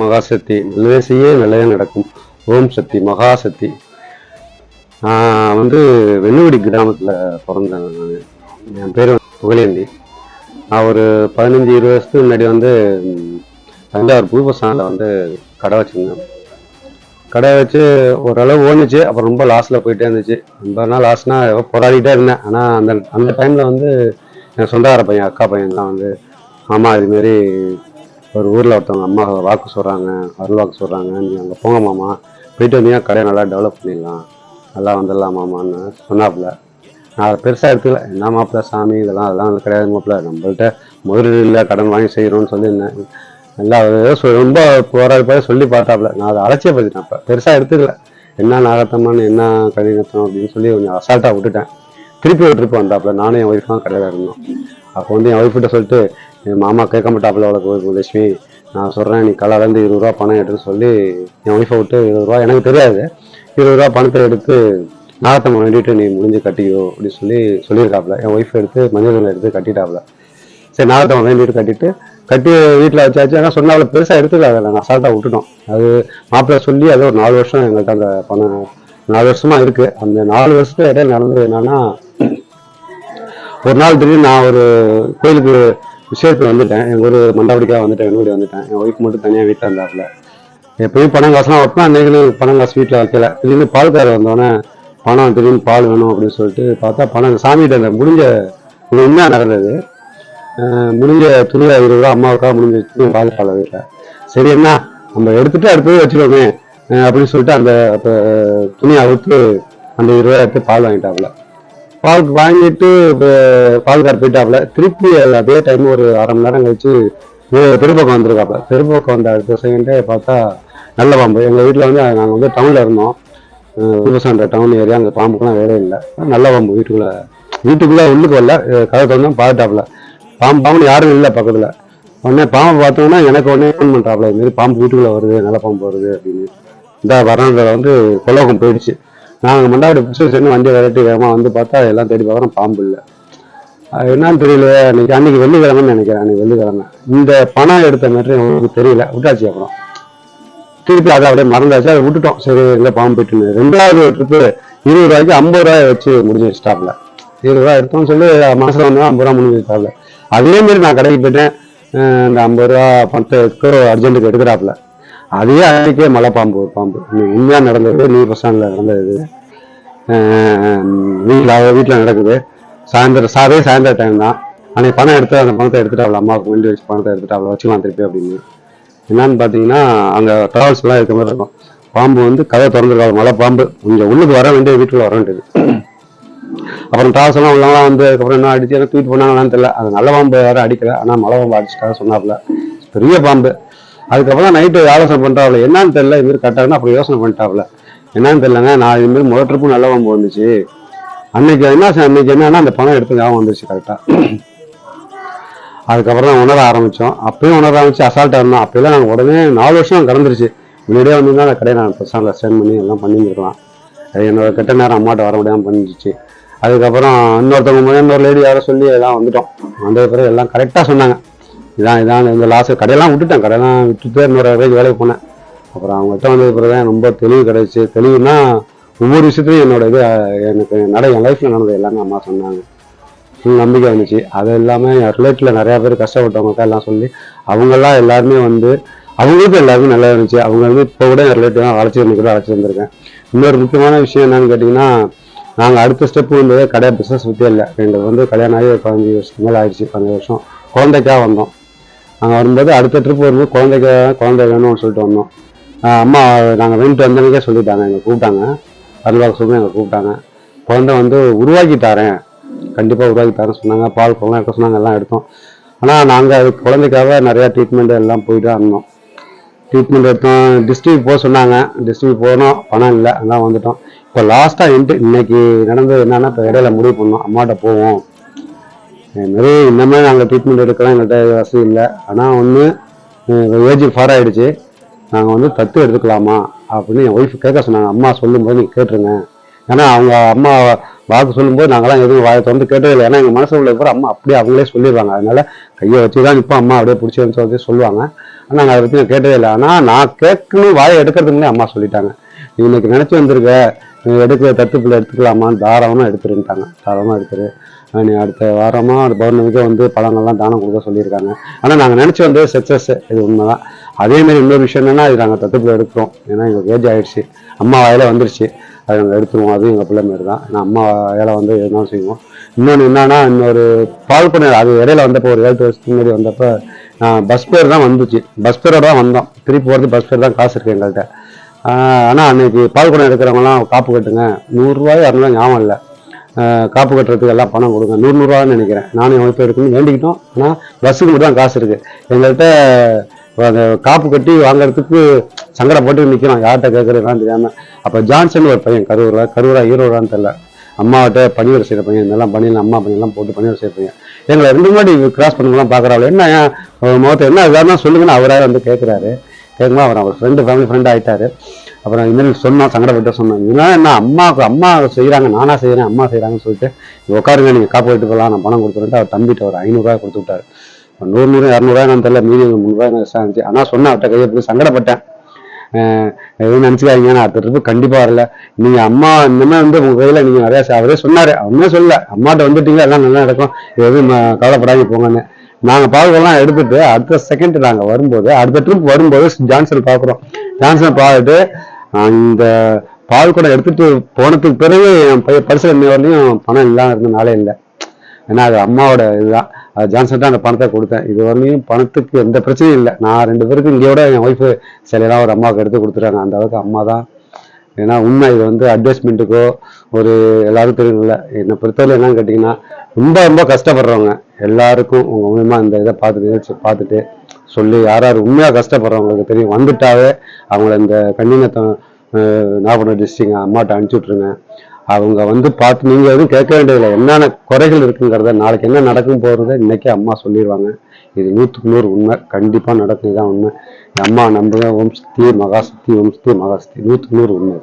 மகாசக்தி நிலவேசியே செய்ய நடக்கும். ஓம் சக்தி மகாசக்தி நான் வந்து வெண்ணுகுடி கிராமத்தில் பிறந்தேன் நான். என் பேர் புகழேந்தி. நான் ஒரு பதினஞ்சு இருபது வருஷத்துக்கு முன்னாடி வந்து தஞ்சாவூர் பூபசானில் வந்து கடை வச்சுருந்தேன். கடை வச்சு ஓரளவு ஓணுச்சு அப்புறம் ரொம்ப லாஸில் போயிட்டே இருந்துச்சு. ரொம்ப நாள் லாஸ்னா போராடிட்டே இருந்தேன். ஆனால் அந்த அந்த டைமில் வந்து என் சொந்தக்கார பையன் அக்கா பையன் தான் வந்து ஆமாம் இதுமாரி ஒரு ஊரில் ஒருத்தவங்க அம்மா வாக்கு சொல்கிறாங்க அருள் வாக்கு சொல்கிறாங்க நீ அங்கே போங்க மாமா. போயிட்டு வந்தீங்கன்னா கடையை நல்லா டெவலப் பண்ணிடலாம். நல்லா வந்துடலாம் மாமான்னு சொன்னாப்புல. நான் அதை பெருசாக எடுத்துக்கல. என்ன மாப்பிள்ள சாமி? இதெல்லாம் அதெல்லாம் கிடையாது மாப்பிள்ள. நம்மள்ட்ட முதலீடுல கடன் வாங்கி செய்கிறோம்னு சொல்லியிருந்தேன் நல்லா ரொம்ப போராடி சொல்லி பார்த்தாப்புல. நான் அதை அலட்சியப்படுத்தினேன் அப்போ. பெருசாக எடுத்துக்கல. என்ன நாகத்தம்மான்னு என்ன கடினத்தம் அப்படின்னு சொல்லி கொஞ்சம் அசால்ட்டாக விட்டுட்டேன். திருப்பி ஒரு ட்ரிப் வந்தாப்புல. நானும் என் ஒய்ஃபும் கடையில் இருந்தோம். அப்போ வந்து என் ஒய்ஃப்கிட்ட சொல்லிட்டு என் மாமா கேட்க மாட்டாப்புல அவளுக்கு லட்சுமி. நான் சொல்கிறேன் நீ கலாலேருந்து இருபது ரூபா பணம் எடுன்னு சொல்லி என் ஒய்ஃபை விட்டு இருபது ரூபா எனக்கு தெரியாது. இருபது ரூபா பணத்தை எடுத்து நாகத்தம்மா வேண்டிட்டு நீ முடிஞ்சு கட்டிக்கோ அப்படின்னு சொல்லி சொல்லியிருக்காப்புல. என் ஒய்ஃப் எடுத்து மஞ்சள் எடுத்து கட்டிட்டாப்புல. சரி நாகத்தம்மா வேண்டிட்டு கட்டிட்டு கட்டி வீட்டில் வச்சாச்சு. ஆனால் சொன்னால் பெருசாக எடுத்துக்காத நாங்கள் அசால்ட்டாக விட்டுட்டோம். அது மாப்பிள்ளை சொல்லி அது ஒரு நாலு வருஷம் எங்கள்கிட்ட அந்த பணம் நாலு வருஷமா இருக்குது அந்த நாலு வருஷத்துல இடையில நடந்தது என்னன்னா ஒரு நாள் திடீர்னு நான் ஒரு கோயிலுக்கு விஷயத்துக்கு வந்துட்டேன். எங்கள் ஊர் மண்டபடிக்காக வந்துட்டேன் என்னுடைய வந்துட்டேன். என் ஒய்ஃப் மட்டும் தனியாக வீட்டில் இருந்தாப்புல. எப்பயும் பணம் காசுலாம் வைப்பேன் அன்றைக்கு பணம் காசு வீட்டில் வைக்கல. திடீர்னு பால்காரர் வந்தோடனே பணம் திடீர்னு பால் வேணும் அப்படின்னு சொல்லிட்டு பார்த்தா பணம் சாமிகிட்ட முடிஞ்ச உண்மையாக நடந்தது. முடிஞ்ச துணியில் இருபது ரூபா அம்மாவுக்காக முடிஞ்ச துணி பால் பால் வீட்டில் சரி என்ன? நம்ம எடுத்துட்டு அடுத்தது வச்சுக்கோமே அப்படின்னு சொல்லிட்டு அந்த அப்போ துணியை அவுத்து அந்த இருபதாயிரத்து எடுத்து பால் வாங்கிட்டாப்புல. பால் வாங்கிட்டு இப்ப பால்கார் போயிட்டாப்புல. திருப்பி அதே டைம் ஒரு அரை மணி நேரம் கழிச்சு வே- தெருப்பக்கம் வந்திருக்காப்புல. தெருப்பக்கம் வந்த அடுத்த செகண்டே பார்த்தா நல்ல பாம்பு. எங்கள் வீட்டில் வந்து நாங்கள் வந்து டவுனில் இருந்தோம். விவசாய டவுன் ஏரியா அங்கே பாம்புக்கெல்லாம் வேலை இல்லை. நல்ல பாம்பு வீட்டுக்குள்ளே. வீட்டுக்குள்ளே உள்ளுக்கு வரல. கதை திறந்தா பார்த்துட்டாப்புல பாம்பு பாம்பு யாரும் இல்லை பக்கத்தில். உடனே பாம்பு பார்த்தோம்னா எனக்கு உடனே ஃபோன் பண்ணுறாப்புல இதுமாரி பாம்பு வீட்டுக்குள்ளே வருது நல்ல பாம்பு வருது அப்படின்னு. இந்த வராண்டில் வந்து கொலோகம் போயிடுச்சு. நாங்கள் மண்டாடி புதுசு வண்டி விரட்டி வேகமாக வந்து பார்த்தா எல்லாம் தேடி பார்க்குறோம். பாம்பு இல்லை. அது என்னன்னு தெரியல. அன்னைக்கு அன்னைக்கு வெள்ளிக்கிழமைன்னு நினைக்கிறேன். அன்னைக்கு வெள்ளிக்கிழமை. இந்த பணம் எடுத்த மாதிரி உங்களுக்கு தெரியல. விட்டாச்சு அப்புறம். திருப்பி அதை அப்படியே மறந்தாச்சு. அதை விட்டுட்டோம். சரி எங்க பாம்பு போயிட்டுன்னு. ரெண்டாவது ட்ரிப்பு இருபது ரூபாய்க்கு ஐம்பது ரூபாய் வச்சு முடிஞ்சு ஸ்டாப்பில் இருபது ரூபா எடுத்தோம்னு சொல்லி மாசம் வந்து ஐம்பது ரூபா முடிஞ்சு வச்சிட்டாப்ல அதே மாதிரி நான் கடைக்கு போயிட்டேன். இந்த ஐம்பது ரூபா பணத்தை எடுக்க அர்ஜென்ட்டுக்கு எடுக்கிறாப்புல. அதே அன்றைக்கே மலை பாம்பு ஒரு பாம்பு. உண்மையாக நடந்தது நீர் பஸ் ஸ்டாண்டில் நடந்தது. வீட்டில் வீட்டில் நடக்குது. சாயந்தரம் சாதே சாயந்தர டைம் தான். அன்னைக்கு பணம் எடுத்து அந்த பணத்தை எடுத்துட்டாப்ல அம்மாவுக்கு வேண்டி வச்சு பணத்தை எடுத்துட்டாப்ல வச்சுக்கலாம் திருப்பி அப்படின்னு. என்னன்னு பார்த்தீங்கன்னா அங்கே ட்ராவல்ஸ் எல்லாம் இருக்க மாதிரி இருக்கும். பாம்பு வந்து கதை திறந்துருக்காது மலை பாம்பு. கொஞ்சம் உள்ளுக்கு வர வேண்டிய வீட்டுக்குள்ள வர வேண்டியது. அப்புறம் ட்ராவல்ஸ் எல்லாம் உள்ளவங்களாம் வந்து அதுக்கப்புறம் என்ன அடிச்சு எனக்கு தூக்கிட்டு போனாங்களான்னு தெரியல. அது நல்ல பாம்பு யாரும் அடிக்கல. ஆனால் மலை பாம்பு அடிச்சுட்டா சொன்னாப்புல. பெரிய பாம்பு. அதுக்கப்புறம் நைட்டு ஆலோசனை பண்ணுறாவில் என்னன்னு தெரில இது மாதிரி அப்படி யோசனை பண்ணிட்டாவில் என்னன்னு தெரிலங்க நான் இதுமாரி முதல் ட்ரிப்பு நல்ல பாம்பு வந்துச்சு. அன்னைக்கு என்ன அன்னைக்கு என்னன்னா அந்த பணம் எடுத்து ஞாபகம் வந்துருச்சு கரெக்டாக அதுக்கப்புறம் தான் உணர ஆரம்பித்தோம் அப்பயும் உணர ஆரம்பிச்சு அசால்ட்டாக இருந்தோம். அப்போலாம் நாங்கள் உடனே நாலு வருஷம் கடந்துருச்சு. முன்னாடியே வந்திருந்தா அந்த கடையை நான் பெருசாக ஸ்டெண்ட் பண்ணி எல்லாம் பண்ணியிருக்கலாம் அது என்னோட கெட்ட நேரம் அம்மாட்ட வர முடியாமல் பண்ணிச்சு அதுக்கப்புறம் இன்னொருத்தவங்க முன்னாடி இன்னொரு லேடி யாரோ சொல்லி எல்லாம் வந்துட்டோம். வந்த பிறகு எல்லாம் கரெக்டாக சொன்னாங்க. இதான் இதான் இந்த லாஸ் கடையெல்லாம் விட்டுட்டேன். கடையெல்லாம் விட்டுட்டு இன்னொரு வேலைக்கு வேலைக்கு போனேன். அப்புறம் அவங்ககிட்ட வந்தது பிறகு தான் ரொம்ப தெளிவு கிடைச்சி. தெளிவுனா ஒவ்வொரு விஷயத்துலையும் என்னோட இது எனக்கு நட என் லைஃப்பில் நடந்தது எல்லாமே அம்மா சொன்னாங்க. ஃபுல் நம்பிக்கை வந்துச்சு. அது இல்லாமல் என் ரிலேட்டில் நிறையா பேர் கஷ்டப்பட்டவங்கக்கா எல்லாம் சொல்லி அவங்கெல்லாம் எல்லாருமே வந்து அவங்களுக்கும் எல்லாருமே நல்லா இருந்துச்சு. அவங்க வந்து இப்போ கூட என் ரிலேட்டிவ் தான் அழைச்சி வந்து கூட அழைச்சி வந்திருக்கேன். இன்னொரு முக்கியமான விஷயம் என்னன்னு கேட்டிங்கன்னா நாங்கள் அடுத்த ஸ்டெப்பு வந்து கடையாக பிஸ்னஸ் பற்றியே இல்லை. எங்களுக்கு வந்து கல்யாணம் ஆகி ஒரு பதினஞ்சு வருஷத்துக்கு மேலே ஆயிடுச்சு பதினஞ்சு வருஷம். குழந்தைக்காக வந்தோம். நாங்கள் வரும்போது அடுத்த ட்ரிப் வரும்போது குழந்தைக்காக குழந்தை வேணும்னு சொல்லிட்டு வந்தோம். அம்மா நாங்கள் வேண்டிட்டு வந்தவங்களுக்கே சொல்லிட்டாங்க எங்களை கூப்பிட்டாங்க. அருள்வாக்கு சொல்லி எங்களை கூப்பிட்டாங்க. குழந்தை வந்து உருவாக்கி தரேன் கண்டிப்பாக உருவாக்கி தரேன் சொன்னாங்க. பால் குழந்தை எடுக்க சொன்னாங்க எல்லாம் எடுத்தோம். ஆனால் நாங்கள் அது குழந்தைக்காக நிறையா ட்ரீட்மெண்ட் எல்லாம் போயிட்டு தான் இருந்தோம் ட்ரீட்மெண்ட் எடுத்தோம். டிஸ்ட்ரிக்ட் போக சொன்னாங்க. டிஸ்ட்ரிக்ட் போனோம். பணம் இல்லை எல்லாம் வந்துட்டோம். இப்போ லாஸ்ட்டாக என்ட்டு இன்னைக்கு நடந்தது என்னன்னா இப்போ இடையில முடிவு பண்ணோம். அம்மாட்ட போவோம். இது மாதிரி நாங்கள் ட்ரீட்மெண்ட் எடுக்கலாம் எங்கள்கிட்ட வசதி இல்லை. ஆனால் ஒன்று ஏஜ் ஃபார் ஆகிடுச்சு நாங்கள் வந்து தத்து எடுத்துக்கலாமா அப்படின்னு என் ஒய்ஃப் கேட்க சொன்னாங்க. அம்மா சொல்லும்போது நீங்கள் கேட்டுருங்க. ஏன்னா அவங்க அம்மா வாக்கு சொல்லும்போது நாங்களாம் எதுவும் வாயை திறந்து கேட்டதே இல்லை. ஏன்னா எங்கள் மனசு உள்ள கூட அம்மா அப்படியே அவங்களே சொல்லிடுவாங்க. அதனால கையை வச்சு தான் இப்போ அம்மா அப்படியே பிடிச்சதுன்னு சொல்லி சொல்லுவாங்க. ஆனால் நாங்கள் அதை பற்றி நான் கேட்டதே இல்லை. ஆனால் நான் கேட்கணும் வாயை எடுக்கிறதுங்களே அம்மா சொல்லிட்டாங்க. இன்னைக்கு நினச்சி வந்திருக்க. எடுக்கிற தத்து பிள்ளை எடுத்துக்கலாமான்னு தாராளமாக எடுத்துருன்ட்டாங்க. தாராளமாக எடுத்துரு. அடுத்த வாரமாக அது பௌர்ணமிக்கு வந்து பழங்கள்லாம் தானம் கொடுக்க சொல்லியிருக்காங்க. ஆனால் நாங்கள் நினச்சி வந்தது சக்ஸஸ் இது உண்மைதான். அதே மாதிரி இன்னொரு விஷயம் என்னென்னா இது நாங்கள் தத்துப்பில் எடுக்கிறோம். ஏன்னா எங்களுக்கு ஏஜ் ஆகிடுச்சு அம்மா வாயில வந்துருச்சு. அதை நாங்கள் எடுத்துருவோம். அதுவும் எங்கள் பிள்ளை மாரி தான். ஏன்னா அம்மா வயலை வந்து எதுனாலும் செய்வோம். இன்னொன்று என்னன்னா இன்னொரு பால் பண்ண அது இடையில வந்தப்போ ஒரு ஏழு வருஷத்துக்கு முன்னாடி வந்தப்போ பஸ் பேர் தான் வந்துச்சு. பஸ் பேரோட தான் வந்தோம். திருப்பி போகிறது பஸ் பேர் தான் காசு இருக்குது எங்கள்கிட்ட ஆனால் அன்னைக்கு பால் குடம் எடுக்கிறவங்கலாம் காப்பு கட்டுங்க. நூறுரூவாய் இரநூறுவா ஞாபகம் இல்லை. காப்பு கட்டுறதுக்கு எல்லாம் பணம் கொடுங்க. நூறு நூறுரூவான்னு நினைக்கிறேன். நானும் என் எடுக்கணும்னு வேண்டிக்கிட்டோம். ஆனால் பஸ்ஸுக்கு மட்டும் தான் காசு இருக்குது எங்கள்கிட்ட அந்த காப்பு கட்டி வாங்குறதுக்கு சங்கடப்பட்டு நிற்கிறோம் யார்கிட்ட கேட்கறதுலாம் தெரியாமல் அப்போ ஜான்சன் ஒரு பையன் கரூரா கரூரா ஈரோடான்னு தெரில அம்மாவிட்ட பணிவர் செய்கிற பையன். இதெல்லாம் பண்ணிடலாம் அம்மா பணியெல்லாம் போட்டு பணிவர் செய்கிற பையன். எங்களை ரெண்டு முன்னாடி கிராஸ் பண்ணலாம் பார்க்குறாள் என்ன ஏன் முகத்தை என்ன இதாக சொல்லுங்கன்னு அவராக வந்து கேட்குறாரு கேட்கும்போது அவர் அவர் ஃப்ரெண்டு ஃபேமிலி ஃப்ரெண்ட் ஆகிட்டாரு அப்புறம் இனிமேல் சொன்னான் சங்கடப்பட்டு சொன்னான் இதனால என்ன அம்மாவுக்கு அம்மா செய்கிறாங்க நானா செய்கிறேன் அம்மா செய்கிறாங்கன்னு சொல்லிட்டு உட்காருங்க நீங்கள் காப்பு போயிட்டு போகலாம் நான் பணம் கொடுத்துருன்ட்டு அவர் தம்பிட்டு ஒரு ஐநூறுரூவா கொடுத்து விட்டார். நூறு நூறு இரநூறுவா நான் தெரியல மீதி முந்நூறுவா எனக்கு எக்ஸ்ட்ரா இருந்துச்சு. ஆனால் சொன்னேன் அவர்கிட்ட கையை போய் சங்கடப்பட்டேன். எதுவும் நினச்சிக்காதீங்க நான் அடுத்த ட்ரிப்பு கண்டிப்பாக வரல. நீங்கள் அம்மா இன்னுமே வந்து உங்கள் கையில் நீங்கள் நிறையா அவரே சொன்னார். அவனே சொல்லல. அம்மாட்ட வந்துட்டீங்க எல்லாம் நல்லா நடக்கும். எதுவும் ம- கவலைப்படாதீங்க போங்கன்னு. நாங்கள் பால்கெல்லாம் எடுத்துட்டு அடுத்த செகண்ட் நாங்கள் வரும்போது அடுத்த ட்ரிப் வரும்போது ஜான்சன் பார்க்குறோம். ஜான்சன் பார்த்துட்டு அந்த பால் குடம் எடுத்துட்டு போனதுக்கு பிறகு என் பைய பரிசு இன்னை வரலையும் பணம் இல்லாம இருந்தனாலே இல்லை. ஏன்னா அது அம்மாவோட இதுதான். அது ஜான்சன் தான் அந்த பணத்தை கொடுத்தேன். இது வரலையும் பணத்துக்கு எந்த பிரச்சனையும் இல்லை. நான் ரெண்டு பேருக்கு இங்கேயோட என் ஒய்ஃபு சிலையெல்லாம் ஒரு அம்மாவுக்கு எடுத்து கொடுத்துட்டாங்க. அந்த அளவுக்கு அம்மா தான். ஏன்னா உண்மை இது வந்து அட்ஜஸ்ட்மெண்ட்டுக்கோ ஒரு எல்லாரும் தெரியல என்னை பொறுத்தவரை என்னன்னு கேட்டிங்கன்னா ரொம்ப ரொம்ப கஷ்டப்படுறவங்க. எல்லாருக்கும் உங்கள் மூலியமா அந்த இதை பார்த்து நிகழ்ச்சி பார்த்துட்டு சொல்லி யார் யார் உண்மையாக கஷ்டப்படுறவங்களுக்கு தெரியும். வந்துட்டாவே அவங்கள இந்த கண்ணினத்தை நாகப்பட்டினம் டிஸ்ட்ரிக்ட் அம்மாட்ட அனுப்பிச்சி விட்ருங்க அவங்க வந்து பார்த்து நீங்கள் எதுவும் கேட்க வேண்டியதில்லை. என்னென்ன குறைகள் இருக்குங்கிறத நாளைக்கு என்ன நடக்கும் போகிறத இன்றைக்கே அம்மா சொல்லிடுவாங்க இது நூற்றுக்கு நூறு உண்மை. கண்டிப்பாக நடக்கும் இதுதான் உண்மை. அம்மா நம்புங்க. ஓம் சக்தி மகாசக்தி ஓம் சக்தி. மகாசக்தி நூற்றுக்கு நூறு உண்மை.